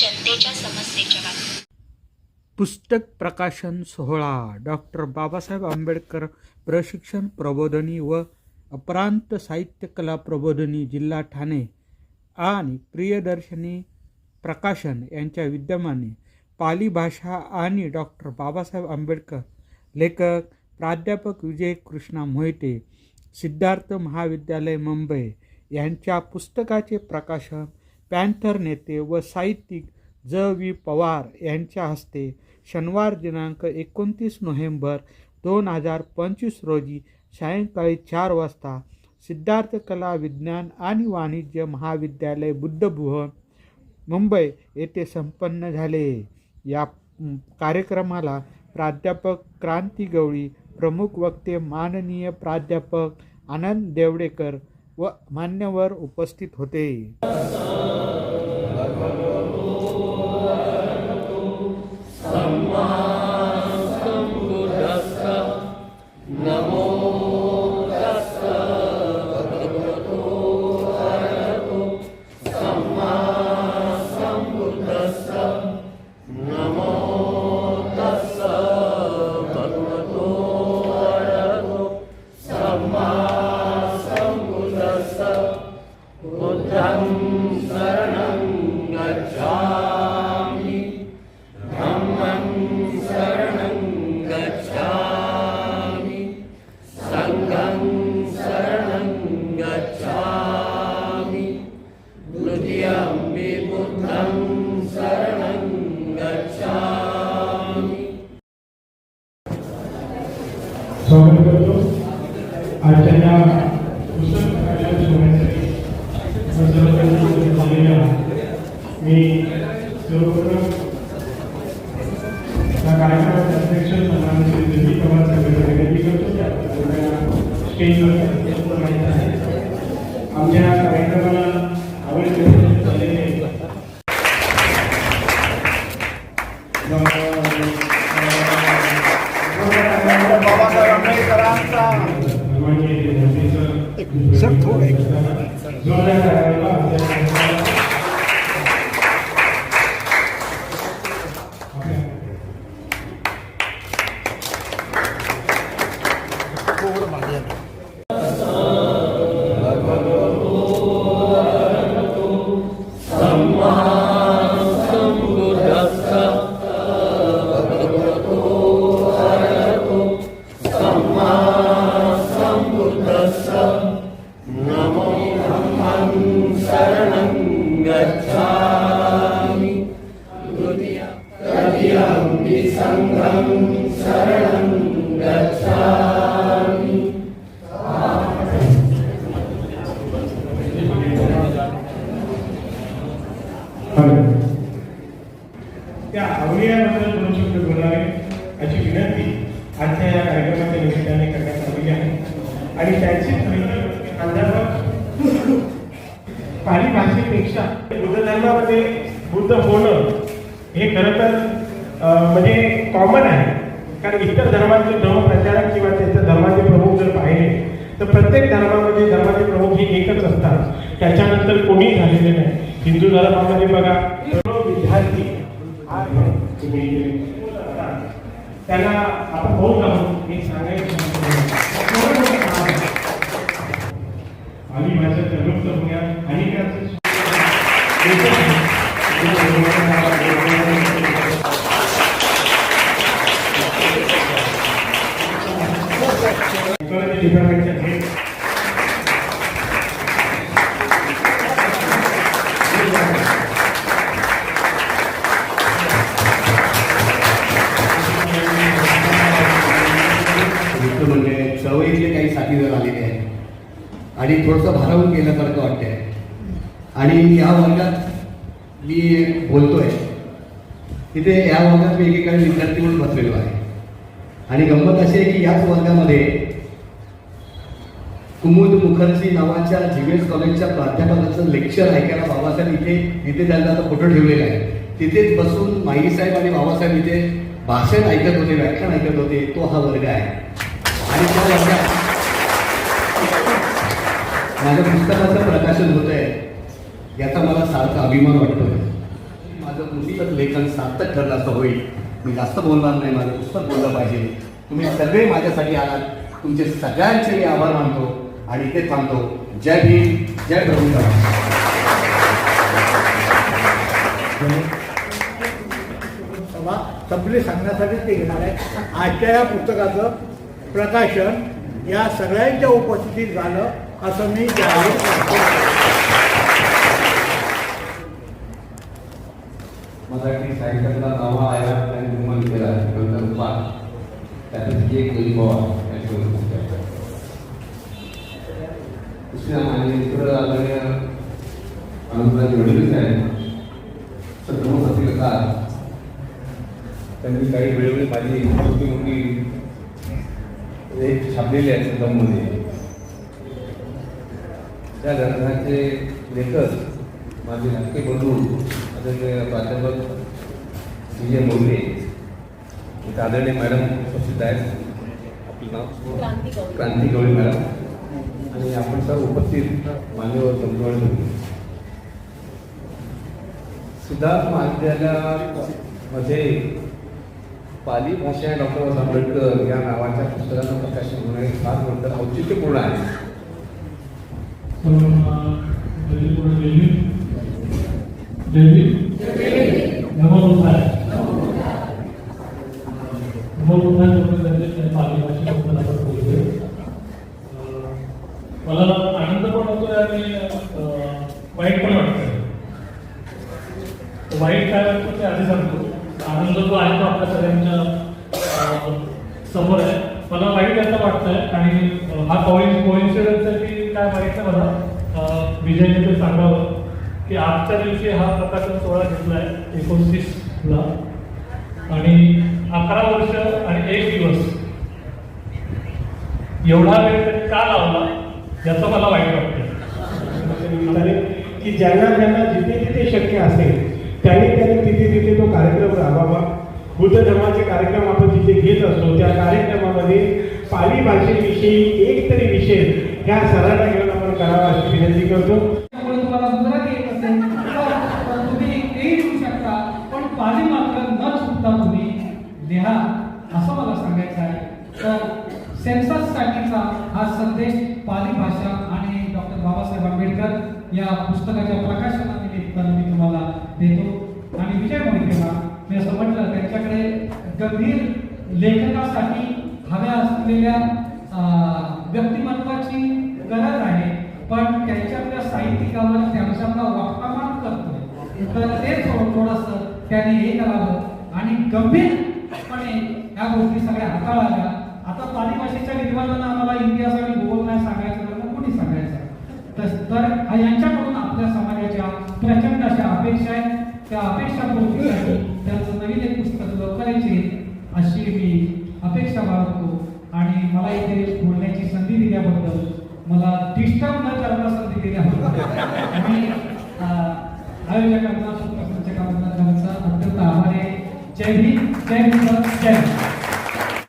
जनतेच्या समस्येच्या बाबतीत. पुस्तक प्रकाशन सोहळा. डॉक्टर बाबासाहेब आंबेडकर प्रशिक्षण प्रबोधनी व अपरांत साहित्य कला प्रबोधनी जिल्हा ठाणे आणि प्रियदर्शनी प्रकाशन यांच्या विद्यमाने पाली भाषा आणि डॉक्टर बाबासाहेब आंबेडकर लेखक प्राध्यापक विजय कृष्णा मोहिते सिद्धार्थ महाविद्यालय मुंबई यांच्या पुस्तकाचे प्रकाशन पॅन्थर नेते व साहित्यिक ज. वी. पवार यांच्या हस्ते शनिवार दिनांक एकोणतीस नोव्हेंबर दोन हजार पंचवीस रोजी सायंकाळी चार वाजता सिद्धार्थ कला विज्ञान आणि वाणिज्य महाविद्यालय बुद्धभुवन मुंबई येथे संपन्न झाले. या कार्यक्रमाला प्राध्यापक क्रांती गवळी प्रमुख वक्ते माननीय प्राध्यापक आनंद देवडेकर व मान्यवर उपस्थित होते. स्वागत करतो. आजच्या या पुस्तक मी सर्वप्रथम या कार्यक्रमाचे अध्यक्ष श्री विनंती करतो. स्टेजवर सर थोडं त्या अवलियाबद्दल दोन शब्द बोलावे अशी विनंती आजच्या या कार्यक्रमाच्या निमित्ताने करण्यात आलेली आहे. आणि त्याची पाली भाषेपेक्षा बुद्ध धर्मामध्ये बुद्ध होणं हे खरं तर म्हणजे कॉमन आहे. कारण इतर धर्माचे धर्मप्रचारक किंवा त्यांच्या धर्माचे प्रमुख जर पाहिले तर प्रत्येक धर्मामध्ये धर्माचे प्रमुख हे एकच असतात. त्याच्यानंतर कोणी झालेले नाही. हिंदू धर्मामध्ये बघा सर्व विद्यार्थी आज तुम्ही त्याला आपण आहोत हे सांगायचं म्हणजे, आणि माझ्या तरुण तरुण्यात आणि चळवळीतले आलेले आणि थोडंसं भारावून गेल्यासारखं वाटतंय. आणि या वर्गात मी बोलतोय. तिथे या वर्गात मी एकेकाळी विद्यार्थी म्हणून बसलेलो आहे. आणि गंमत अशी आहे की याच वर्गामध्ये कुमुद मुखर्जी नावाच्या जीवेस कॉलेजच्या प्राध्यापकाचं लेक्चर ऐकायला बाबासाहेब इथे इथे त्यांचा आता फोटो ठेवलेला आहे. तिथेच बसून माईसाहेब आणि बाबासाहेब इथे भाषण ऐकत होते व्याख्यान ऐकत होते. तो हा वर्ग आहे. आणि त्या वर्गात माझ्या पुस्तकाचं प्रकाशन होत आहे याचा मला सारखा अभिमान वाटतोय. माझं पुस्तक लेखन सार्थक ठरलं असं होईल. मी जास्त बोलणार नाही माझं पुस्तक बोललं पाहिजे. तुम्ही सगळे माझ्यासाठी आलात. तुमचे सगळ्यांचे मी आभार मानतो आणि इथे थांबतो. जय भीम जय प्रभू सभा संपली सांगण्यासाठी ते घेणार आहे आजच्या या पुस्तकाचं प्रकाशन या सगळ्यांच्या उपस्थितीत झालं. असं मी जाहीर करतो. मराठी साहित्याचा नवा आयात त्यांनी निर्माण केला नंतर पाच त्यातच एक गरीब दुसऱ्या माझे मित्र आदरणीय अनंतराज वडीलच आहेत सद्गुरू पत्रिकाकार त्यांनी काही वेळोवेळी माझी मोठी मोठी एक छापलेली आहे संगममध्ये. त्या ग्रंथाचे लेखक माझे नाटके बंधू आदरणीय प्राध्यापक विजय मोरे इथं आदरणीय मॅडम उपस्थित आहेत. आपलं नाव? क्रांती गवळी. मॅडम. आणि आपण सर्व उपस्थित मान्यवर बंधू सिद्धार्थ महाविद्यालयामध्ये पाली भाषा डॉक्टर आंबेडकर या नावाच्या पुस्तकाचं प्रकाशन होणे फार मोठं औचित्यपूर्ण आहे. मला आनंद पण होतोय आणि वाईट पण वाटतंय वाईट काय वाटतं ते आधी सांगतो आनंद जो आहे तो आपल्या सगळ्यांच्या समोर आहे मला वाईट असं वाटतंय आणि हा कोइन कोइन्सिडन्स आहे की काय मागितलं मला विजयने ते सांगावं की आजच्या दिवशी हा प्रकाशन सोहळा घेतलाय एकोणतीसला. आणि अकरा वर्ष आणि एक दिवस. एवढा वेळ त्यांनी का लावला याचं मला वाईट वाटतं की ज्यांना ज्यांना जिथे जिथे शक्य असेल त्यांनी त्यांनी तिथे तिथे तो कार्यक्रम राबवावा बुद्ध धर्माचे कार्यक्रम आपण जिथे घेत असतो त्या कार्यक्रमामध्ये पाली भाषेविषयी एक तरी विषय ह्या सरांना घेऊन आपण करावा अशी विनंती करतो. तुम्हाला गुजराती येत असेल हो, तर तुम्ही तेही लिहू शकता पण पाली मात्र न चुकता तुम्ही लिहा. असं मला सांगायचं आहे. तर सेन्सससाठीचा हा संदेश पाली भाषा आणि डॉक्टर बाबासाहेब आंबेडकर या पुस्तकाच्या प्रकाशनानिमित्त मी तुम्हाला देतो. आणि विजय मोहितेला मी असं म्हटलं त्यांच्याकडे गंभीर लेखकासाठी हव्या असलेल्या व्यक्तिमत्वाची गरज आहे पण त्यांच्यातल्या साहित्यिकावर त्यांच्यातला वाकमान करतोय. तर ते थोडं थोडंसं त्याने हे करावं आणि गंभीरपणे ह्या गोष्टी सगळ्या हाताळाव्या. आता पाली भाषेच्या विद्वानांना आम्हाला इतिहास आणि भूगोल नाही सांगायचं कोणी सांगायचं? तर तर यांच्याकडून आपल्या समाजाच्या प्रचंड अशा अपेक्षा आहेत. त्या अपेक्षा पूर्तीसाठी त्यांचं नवीन एक पुस्तक लवकर अशी मी अपेक्षा बाळगतो. आणि मला इथे बोलण्याची संधी दिल्याबद्दल मला डिस्टर्ब न करण्यास संधी दिल्याबद्दल आणि आयोजकांना सूत्रसंचकांना त्यांचा अत्यंत आभार आहे. जय भीम जय भीम जय